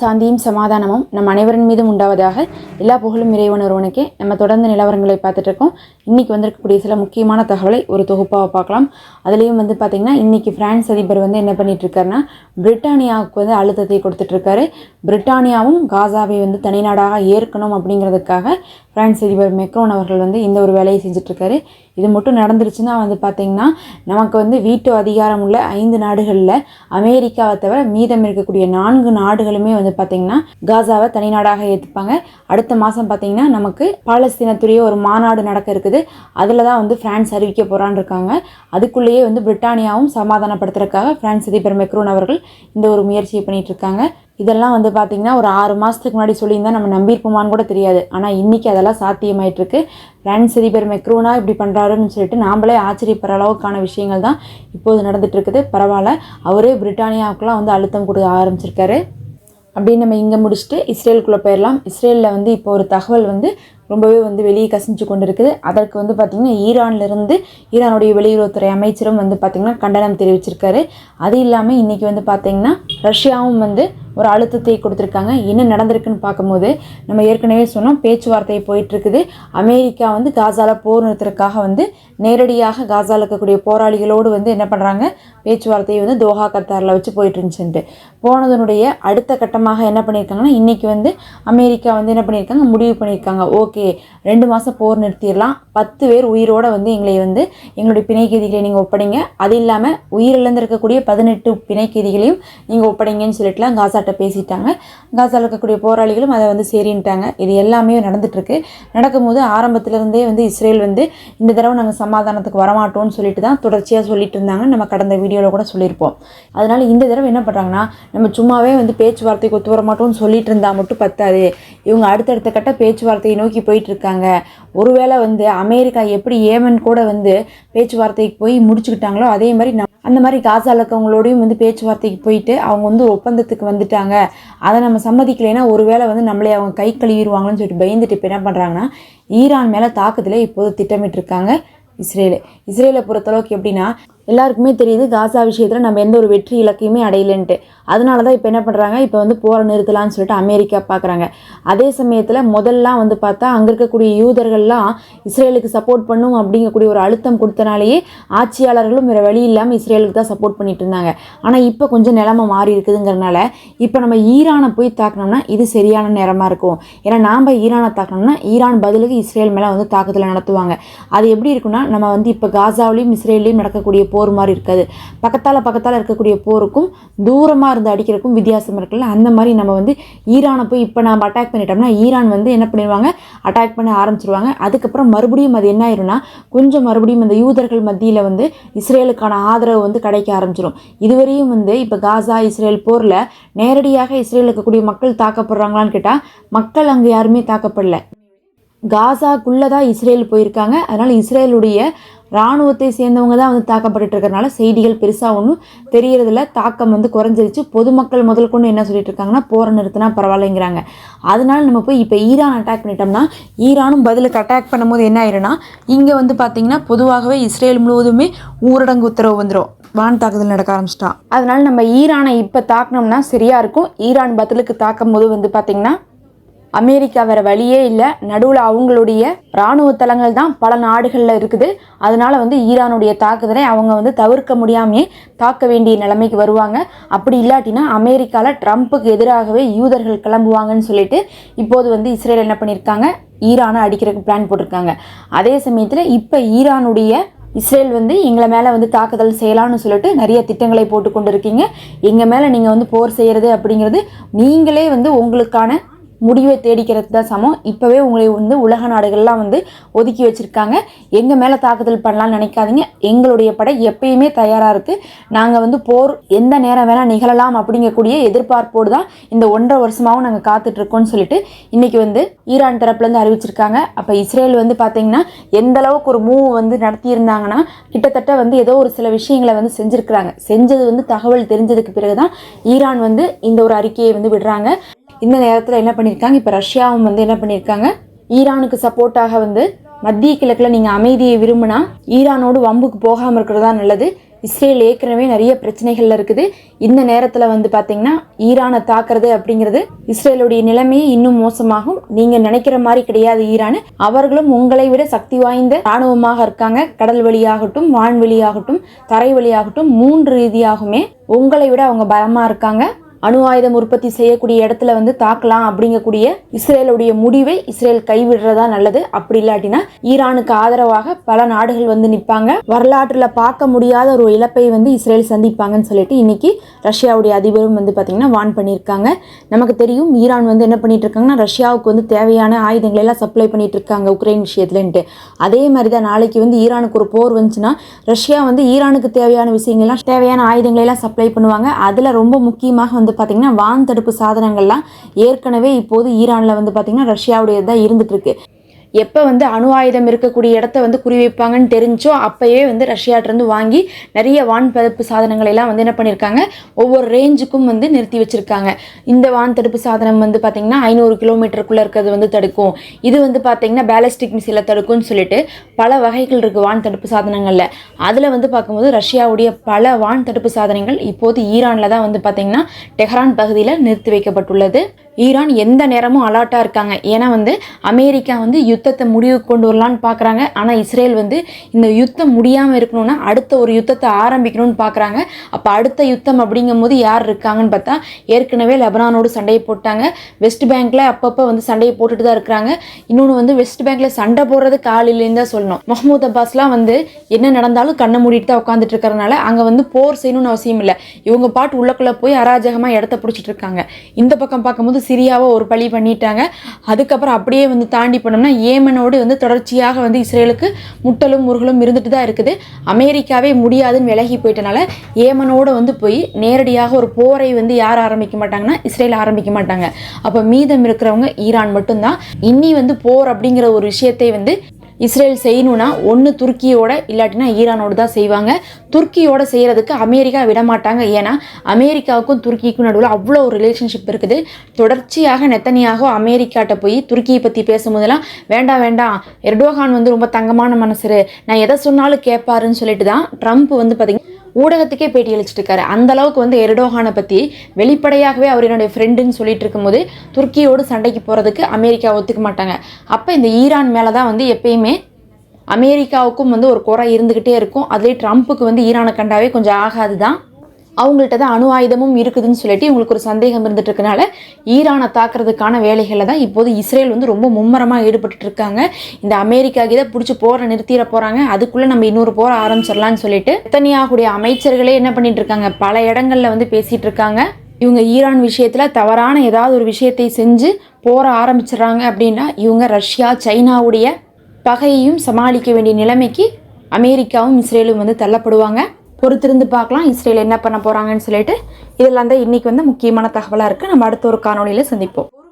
சாந்தியும் சமாதானமும் நம் அனைவரின் மீதும் உண்டாவதாக எல்லா புகழும் இறைவன் ஒருவனுக்கே நம்ம தொடர்ந்து நிலவரங்களை பார்த்துட்டு இருக்கோம். வந்திருக்கக்கூடிய சில முக்கியமான தகவலை ஒரு தொகுப்பாக பார்க்கலாம். அதுலேயும் வந்து பார்த்திங்கன்னா இன்றைக்கி பிரான்ஸ் அதிபர் வந்து என்ன பண்ணிகிட்ருக்காருன்னா பிரிட்டானியாவுக்கு வந்து அழுத்தத்தை கொடுத்துட்ருக்காரு பிரிட்டானியாவும் காசாவை வந்து தனிநாடாக ஏற்கணும் அப்படிங்கிறதுக்காக பிரான்ஸ் அதிபர் மெக்ரோன் அவர்கள் வந்து இந்த ஒரு வேலையை செஞ்சிட்ருக்காரு இது மட்டும் நடந்துருச்சுன்னா வந்து பார்த்திங்கன்னா நமக்கு வந்து வீட்டு அதிகாரம் உள்ள ஐந்து நாடுகளில் அமெரிக்காவை தவிர மீதம் இருக்கக்கூடிய நான்கு நாடுகளுமே வந்து பார்த்திங்கன்னா காசாவை தனிநாடாக ஏற்றுப்பாங்க அடுத்த மாதம் பார்த்திங்கன்னா நமக்கு பாலஸ்தீனத்துடைய ஒரு மாநாடு நடக்க இருக்குது. அதில் தான் வந்து ஃப்ரான்ஸ் அறிவிக்க போகிறான்னு இருக்காங்க. அதுக்குள்ளேயே வந்து பிரிட்டானியாவும் சமாதானப்படுத்துறதுக்காக பிரான்ஸ் அதிபர் மெக்ரோன் அவர்கள் இந்த ஒரு முயற்சியை பண்ணிகிட்டு இருக்காங்க. இதெல்லாம் வந்து பார்த்திங்கன்னா ஒரு ஆறு மாதத்துக்கு முன்னாடி சொல்லியிருந்தா நம்ம நம்பியிருப்போமான்னு கூட தெரியாது. ஆனால் இன்றைக்கி அதெல்லாம் சாத்தியமாயிட்டிருக்கு. பிரான்ஸ் அதிபர் மெக்ரோனா இப்படி பண்ணுறாருன்னு சொல்லிட்டு நாம்ளே ஆச்சரியப்படுற அளவுக்கான விஷயங்கள் தான் இப்போது நடந்துகிட்ருக்குது பரவாயில்ல. அவரே பிரிட்டானியாவுக்குலாம் வந்து அழுத்தம் கொடுக்க ஆரம்பிச்சிருக்காரு. அப்படின்னு நம்ம இங்கே முடிச்சுட்டு இஸ்ரேலுக்குள்ளே போயிடலாம் இஸ்ரேலில் வந்து இப்போ ஒரு தகவல் வந்து ரொம்பவே வந்து வெளியே கசிஞ்சு கொண்டு இருக்குது அதற்கு வந்து பார்த்திங்கன்னா ஈரான்லேருந்து ஈரானுடைய வெளியுறவுத்துறை அமைச்சரும் வந்து பார்த்திங்கன்னா கண்டனம் தெரிவிச்சிருக்காரு. அது இல்லாமல் இன்றைக்கி வந்து பார்த்திங்கன்னா ரஷ்யாவும் வந்து ஒரு அழுத்தத்தை கொடுத்துருக்காங்க. என்ன நடந்திருக்குன்னு பார்க்கும்போது நம்ம ஏற்கனவே சொன்னோம் பேச்சுவார்த்தை போயிட்டுருக்குது. அமெரிக்கா வந்து காசாவில் போர் நிறுத்துறதுக்காக வந்து நேரடியாக காசாவில் இருக்கக்கூடிய போராளிகளோடு வந்து என்ன பண்ணுறாங்க பேச்சுவார்த்தையை வந்து தோஹா கத்தாரில் வச்சு போயிட்டு இருந்துச்சுன்ட்டு போனதனுடைய அடுத்த கட்டமாக என்ன பண்ணியிருக்காங்கன்னா இன்றைக்கி வந்து அமெரிக்கா வந்து என்ன பண்ணியிருக்காங்க முடிவு பண்ணியிருக்காங்க. ஓகே ஓகே ரெண்டு மாதம் போர் நிறுத்திடலாம். பத்து பேர் உயிரோடு வந்து எங்களை வந்து எங்களுடைய பிணை நீங்கள் ஒப்படைங்க. அது இல்லாமல் உயிரிழந்து இருக்கக்கூடிய பதினெட்டு பிணைக்கதிகளையும் நீங்கள் ஒப்படைங்கன்னு சொல்லிட்டுலாம் காசாட்ட பேசிட்டாங்க. காசாவில் இருக்கக்கூடிய போராளிகளும் அதை வந்து சரின்ட்டாங்க. இது எல்லாமே நடந்துட்டுருக்கு. நடக்கும்போது ஆரம்பத்திலிருந்தே வந்து இஸ்ரேல் வந்து இந்த தடவை நாங்கள் சமாதானத்துக்கு வரமாட்டோம்னு சொல்லிட்டு தான் தொடர்ச்சியாக சொல்லிட்டு இருந்தாங்க நம்ம கடந்த வீடியோவில் கூட சொல்லியிருப்போம். அதனால் இந்த தடவை என்ன பண்ணுறாங்கன்னா நம்ம சும்மாவே வந்து பேச்சுவார்த்தைக்கு ஒத்து வர மாட்டோம்னு சொல்லிட்டு இருந்தால் மட்டும் பத்தாது. இவங்க அடுத்தடுத்த கட்ட பேச்சுவார்த்தையை நோக்கி போயிட்டு இருக்காங்க ஒருவேளை வந்து அமெரிக்கா எப்படி ஏமன் கூட வந்து பேச்சுவார்த்தைக்கு போய் முடிச்சுக்கிட்டாங்களோ அதே மாதிரி நம்ம அந்த மாதிரி காசால இருக்கவங்களோடையும் வந்து பேச்சுவார்த்தைக்கு போயிட்டு அவங்க வந்து ஒப்பந்தத்துக்கு வந்துட்டாங்க. அதை நம்ம சம்மதிக்கலைன்னா ஒருவேளை வந்து நம்மளே அவங்க கை கழுவிடுவாங்கன்னு சொல்லிட்டு பயந்துட்டு இப்போ என்ன பண்ணுறாங்கன்னா ஈரான் மேலே தாக்குதலை இப்போது திட்டமிட்டிருக்காங்க இஸ்ரேலு. இஸ்ரேலை பொறுத்தளவுக்கு எப்படின்னா எல்லாருக்குமே தெரியுது காசா விஷயத்தில் நம்ம எந்த ஒரு வெற்றி இலக்கையுமே அடையலன்ட்டு. அதனால தான் இப்போ என்ன பண்ணுறாங்க இப்போ வந்து போரை நிறுத்தலாம்னு சொல்லிட்டு அமெரிக்கா பார்க்குறாங்க அதே சமயத்தில் முதல்லாம் வந்து பார்த்தா அங்கே இருக்கக்கூடிய யூதர்கள்லாம் இஸ்ரேலுக்கு சப்போர்ட் பண்ணும் அப்படிங்கக்கூடிய ஒரு அழுத்தம் கொடுத்தனாலேயே ஆட்சியாளர்களும் வேறு வழி இல்லாமல் இஸ்ரேலுக்கு தான் சப்போர்ட் பண்ணிட்டு இருந்தாங்க. ஆனால் இப்போ கொஞ்சம் நிலமை மாறி இருக்குதுங்கிறனால இப்போ நம்ம ஈரானை போய் தாக்கினோம்னா இது சரியான நேரமாக இருக்கும். ஏன்னா நாம் ஈரானை தாக்கணும்னா ஈரான் பதிலுக்கு இஸ்ரேல் மேலே வந்து தாக்குதலை நடத்துவாங்க. அது எப்படி இருக்குன்னா நம்ம வந்து இப்போ காசாவிலையும் இஸ்ரேல்லையும் நடக்கக்கூடிய போர் மாதிரி இருக்காது. பக்கத்தால் பக்கத்தால் இருக்கக்கூடிய போருக்கும் தூரமாக இருந்து அடிக்கிறதுக்கும் வித்தியாசம் இருக்குல்ல? அந்த மாதிரி நம்ம வந்து ஈரானை போய் இப்போ நம்ம அட்டாக் பண்ணிட்டோம்னா ஈரான் வந்து என்ன பண்ணிடுவாங்க? அட்டாக் பண்ண ஆரம்பிச்சிருவாங்க. அதுக்கப்புறம் மறுபடியும் அது என்ன ஆயிரும்னா கொஞ்சம் மறுபடியும் இந்த யூதர்கள் மத்தியில் வந்து இஸ்ரேலுக்கான ஆதரவு வந்து கிடைக்க ஆரம்பிச்சிடும் இதுவரையும் வந்து இப்போ காசா இஸ்ரேல் போரில் நேரடியாக இஸ்ரேலுக்கு இருக்கக்கூடிய மக்கள் தாக்கப்படுறாங்களான்னு கேட்டால் மக்கள் அங்கே யாருமே தாக்கப்படல. காசாக்குள்ளே தான் இஸ்ரேல் போயிருக்காங்க. அதனால் இஸ்ரேலுடைய இராணுவத்தை சேர்ந்தவங்க தான் வந்து தாக்கப்பட்டு இருக்கிறனால செய்திகள் பெருசாக ஒன்றும் தெரியறதில்ல. தாக்கம் வந்து குறைஞ்சிருச்சு. பொதுமக்கள் முதல் கொண்டு என்ன சொல்லிட்டு இருக்காங்கன்னா போரை நிறுத்தினா பரவாயில்லைங்கிறாங்க. அதனால நம்ம போய் இப்போ ஈரான் அட்டாக் பண்ணிட்டோம்னா ஈரானும் பதிலுக்கு அட்டாக் பண்ணும்போது என்ன ஆயிரும்னா இங்கே வந்து பார்த்திங்கன்னா பொதுவாகவே இஸ்ரேல் முழுவதுமே ஊரடங்கு உத்தரவு வந்துடும் வான் தாக்குதல் நடக்க ஆரம்பிச்சிட்டா அதனால நம்ம ஈரானை இப்போ தாக்கினோம்னா சரியாக இருக்கும். ஈரான் பதிலுக்கு தாக்கும் போது வந்து பார்த்திங்கன்னா அமெரிக்கா வேற வழியே இல்லை. நடுவில் அவங்களுடைய இராணுவ தளங்கள் தான் பல நாடுகளில் இருக்குது. அதனால வந்து ஈரானுடைய தாக்குதலை அவங்க வந்து தவிர்க்க முடியாமையே தாக்க வேண்டிய நிலைமைக்கு வருவாங்க. அப்படி இல்லாட்டினா அமெரிக்காவில் ட்ரம்ப்புக்கு எதிராகவே யூதர்கள் கிளம்புவாங்கன்னு சொல்லிட்டு இப்போது வந்து இஸ்ரேல் என்ன பண்ணியிருக்காங்க ஈரானை அடிக்கிறதுக்கு பிளான் போட்டிருக்காங்க. அதே சமயத்தில் இப்போ ஈரானுடைய இஸ்ரேல் வந்து எங்களை மேலே வந்து தாக்குதல் செய்யலாம்னு சொல்லிட்டு நிறைய திட்டங்களை போட்டு கொண்டு இருக்கீங்க எங்கள் மேலே நீங்கள் வந்து போர் செய்கிறது அப்படிங்கிறது நீங்களே வந்து உங்களுக்கான முடிவை தேடிக்கிறது தான் சமம். இப்போவே உங்களை வந்து உலக நாடுகள்லாம் வந்து ஒதுக்கி வச்சுருக்காங்க. எங்கள் மேலே தாக்குதல் பண்ணலாம்னு நினைக்காதீங்க. எங்களுடைய படை எப்பயுமே தயாராக இருக்குது நாங்கள் வந்து போர் எந்த நேரம் வேணால் நிகழலாம் அப்படிங்கக்கூடிய எதிர்பார்ப்போடு தான் இந்த ஒன்றரை வருஷமாகவும் நாங்கள் காத்துட்ருக்கோம்னு சொல்லிட்டு இன்றைக்கி வந்து ஈரான் தரப்புலேருந்து அறிவிச்சிருக்காங்க. அப்போ இஸ்ரேல் வந்து பார்த்திங்கன்னா எந்த அளவுக்கு ஒரு மூவ் வந்து நடத்தியிருந்தாங்கன்னா கிட்டத்தட்ட வந்து ஏதோ ஒரு சில விஷயங்களை வந்து செஞ்சுருக்கிறாங்க. செஞ்சது வந்து தகவல் தெரிஞ்சதுக்கு பிறகு தான் ஈரான் வந்து இந்த ஒரு அறிக்கையை வந்து விடுறாங்க. இந்த நேரத்தில் என்ன பண்ணியிருக்காங்க இப்போ ரஷ்யாவும் வந்து என்ன பண்ணியிருக்காங்க ஈரானுக்கு சப்போர்ட்டாக வந்து மத்திய கிழக்கில் நீங்கள் அமைதியை விரும்பினா ஈரானோடு வம்புக்கு போகாமல் இருக்கிறதா நல்லது. இஸ்ரேல் ஏற்கனவே நிறைய பிரச்சனைகள்ல இருக்குது. இந்த நேரத்தில் வந்து பார்த்தீங்கன்னா ஈரானை தாக்குறது அப்படிங்கிறது இஸ்ரேலுடைய நிலைமையே இன்னும் மோசமாகும். நீங்கள் நினைக்கிற மாதிரி கிடையாது ஈரான். அவர்களும் உங்களை விட சக்தி வாய்ந்த ராணுவமாக இருக்காங்க. கடல் வழியாகட்டும் வான்வெளியாகட்டும் தரை வழியாகட்டும் மூன்று ரீதியாகுமே உங்களை விட அவங்க பலமாக இருக்காங்க. அணு ஆயுதம் உற்பத்தி செய்யக்கூடிய இடத்துல வந்து தாக்கலாம் அப்படிங்கக்கூடிய இஸ்ரேலுடைய முடிவை இஸ்ரேல் கைவிடுறதா நல்லது. அப்படி இல்லாட்டினா ஈரானுக்கு ஆதரவாக பல நாடுகள் வந்து நிற்பாங்க. வரலாற்றில் பார்க்க முடியாத ஒரு இழப்பை வந்து இஸ்ரேல் சந்திப்பாங்கன்னு சொல்லிட்டு இன்னைக்கு ரஷ்யாவுடைய அதிபரும் வந்து பார்த்திங்கன்னா வான் பண்ணியிருக்காங்க. நமக்கு தெரியும் ஈரான் வந்து என்ன பண்ணிட்டு இருக்காங்கன்னா ரஷ்யாவுக்கு வந்து தேவையான ஆயுதங்களை எல்லாம் சப்ளை பண்ணிட்டு இருக்காங்க உக்ரைன் விஷயத்துலன்ட்டு. அதே மாதிரி தான் நாளைக்கு வந்து ஈரானுக்கு ஒரு போர் வந்துச்சுன்னா ரஷ்யா வந்து ஈரானுக்கு தேவையான விஷயங்கள்லாம் தேவையான ஆயுதங்களை எல்லாம் சப்ளை பண்ணுவாங்க. அதில் ரொம்ப முக்கியமாக வந்து பார்த்திங்கன்னா வான் தடுப்பு சாதனங்கள்லாம் ஏற்கனவே இப்போது ஈரானில் வந்து பார்த்திங்கன்னா ரஷ்யாவுடையது தான் இருந்துட்டு இருக்கு. எப்போ வந்து அணு ஆயுதம் இருக்கக்கூடிய இடத்த வந்து குறிவைப்பாங்கன்னு தெரிஞ்சோ அப்போயே வந்து ரஷ்யாட்டிருந்து வாங்கி நிறைய வான் தடுப்பு சாதனங்களை எல்லாம் வந்து என்ன பண்ணியிருக்காங்க ஒவ்வொரு ரேஞ்சுக்கும் வந்து நிறுத்தி வச்சிருக்காங்க. இந்த வான் தடுப்பு சாதனம் வந்து பார்த்திங்கன்னா ஐநூறு கிலோமீட்டருக்குள்ளே இருக்கிறது வந்து தடுக்கும். இது வந்து பார்த்திங்கன்னா பேலஸ்டிக் மிசைலை தடுக்கும்னு சொல்லிட்டு பல வகைகள் இருக்குது வான் தடுப்பு சாதனங்களில். அதில் வந்து பார்க்கும்போது ரஷ்யாவுடைய பல வான் தடுப்பு சாதனங்கள் இப்போது ஈரானில் தான் வந்து பார்த்திங்கன்னா டெஹ்ரான் பகுதியில் நிறுத்தி வைக்கப்பட்டுள்ளது. ஈரான் எந்த நேரமும் அலர்ட்டாக இருக்காங்க. ஏன்னா வந்து அமெரிக்கா வந்து யுத்தத்தை முடிவுக்கு கொண்டு வரலான்னு பார்க்குறாங்க ஆனால் இஸ்ரேல் வந்து இந்த யுத்தம் முடியாமல் இருக்கணும்னா அடுத்த ஒரு யுத்தத்தை ஆரம்பிக்கணும்னு பார்க்குறாங்க அப்போ அடுத்த யுத்தம் அப்படிங்கும்போது யார் இருக்காங்கன்னு பார்த்தா ஏற்கனவே லெபனானோடு சண்டையை போட்டாங்க. வெஸ்ட் பேங்க்கில் அப்பப்போ வந்து சண்டையை போட்டுட்டு தான் இருக்கிறாங்க. இன்னொன்று வந்து வெஸ்ட் பேங்க்கில் சண்டை போடுறது காலையிலேருந்து தான் சொல்லணும். மஹ்மூத் அப்பாஸ்லாம் வந்து என்ன நடந்தாலும் கண்ணை மூடிட்டு தான் உட்காந்துட்டு இருக்கிறனால அங்கே வந்து போர் செய்யணும்னு அவசியம் இல்லை. இவங்க பாட்டு உள்ளக்குள்ளே போய் அராஜகமாக இடத்த பிடிச்சிட்டு இருக்காங்க. இந்த பக்கம் பார்க்கும்போது சிரியாவை ஒரு பழி பண்ணிட்டாங்க. அதுக்கப்புறம் அப்படியே வந்து தாண்டி போனோம்னா ஏமனோடு வந்து தொடர்ச்சியாக வந்து இஸ்ரேலுக்கு முட்டலும் முருகலும் இருந்துட்டு தான் இருக்குது. அமெரிக்காவே முடியாதுன்னு விலகி போயிட்டனால ஏமனோடு வந்து போய் நேரடியாக ஒரு போரை வந்து யார் ஆரம்பிக்க மாட்டாங்கன்னா இஸ்ரேல் ஆரம்பிக்க மாட்டாங்க. அப்போ மீதம் இருக்கிறவங்க ஈரான் மட்டும்தான். இன்னி வந்து போர் அப்படிங்கிற ஒரு விஷயத்தை வந்து இஸ்ரேல் செய்யணும்னா ஒன்று துருக்கியோட இல்லாட்டினா ஈரானோடு தான் செய்வாங்க. துருக்கியோட செய்கிறதுக்கு அமெரிக்கா விட மாட்டாங்க. ஏன்னா அமெரிக்காவுக்கும் துருக்கிக்கும் நடுவில் அவ்வளோ ஒரு ரிலேஷன்ஷிப் இருக்குது. தொடர்ச்சியாக நெத்தனியாக அமெரிக்காட்ட போய் துருக்கியை பற்றி பேசும்போதெல்லாம் வேண்டாம் வேண்டாம் எர்டோகான் வந்து ரொம்ப தங்கமான மனசு. நான் எதை சொன்னாலும் கேட்பாருன்னு சொல்லிட்டு தான் ட்ரம்ப் வந்து பார்த்திங்கன்னா ஊடகத்துக்கே பேட்டி அளிச்சிட்டு இருக்காரு அந்த அளவுக்கு வந்து எர்டோகானை பற்றி வெளிப்படையாகவே அவர் என்னுடைய ஃப்ரெண்டுன்னு சொல்லிட்டு இருக்கும்போது துருக்கியோடு சண்டைக்கு போகிறதுக்கு அமெரிக்கா ஒத்துக்க மாட்டாங்க. அப்போ இந்த ஈரான் மேலே தான் வந்து எப்பயுமே அமெரிக்காவுக்கும் வந்து ஒரு குறை இருந்துக்கிட்டே இருக்கும். அதுலேயே ட்ரம்ப்புக்கு வந்து ஈரானை கண்டாவே கொஞ்சம் ஆகாது தான் அவங்கள்ட்ட தான் அணு ஆயுதமும் இருக்குதுன்னு சொல்லிட்டு இவங்களுக்கு ஒரு சந்தேகம் இருந்துட்டு இருக்கனால ஈரானை தாக்குறதுக்கான வேலைகளில் தான் இப்போது இஸ்ரேல் வந்து ரொம்ப மும்மரமாக ஈடுபட்டு இருக்காங்க. இந்த அமெரிக்கா இதை பிடிச்சி போரை நிறுத்திட போகிறாங்க அதுக்குள்ளே நம்ம இன்னொரு போரை ஆரம்பிச்சிடலான்னு சொல்லிட்டு எத்தனையாகக்கூடிய அமைச்சர்களே என்ன பண்ணிட்டு இருக்காங்க? பல இடங்களில் வந்து பேசிகிட்டு இருக்காங்க. இவங்க ஈரான் விஷயத்தில் தவறான ஏதாவது ஒரு விஷயத்தை செஞ்சு போற ஆரம்பிச்சிடுறாங்க அப்படின்னா இவங்க ரஷ்யா சைனாவுடைய பகையையும் சமாளிக்க வேண்டிய நிலைமைக்கு அமெரிக்காவும் இஸ்ரேலும் வந்து தள்ளப்படுவாங்க. பொறுத்திருந்து பார்க்கலாம். இஸ்ரேல் என்ன பண்ண போகிறாங்கன்னு சொல்லிட்டு இதெல்லாம் தான் இன்றைக்கி வந்து முக்கியமான தகவலாக இருக்குது நம்ம அடுத்த ஒரு காணொலியில் சந்திப்போம்.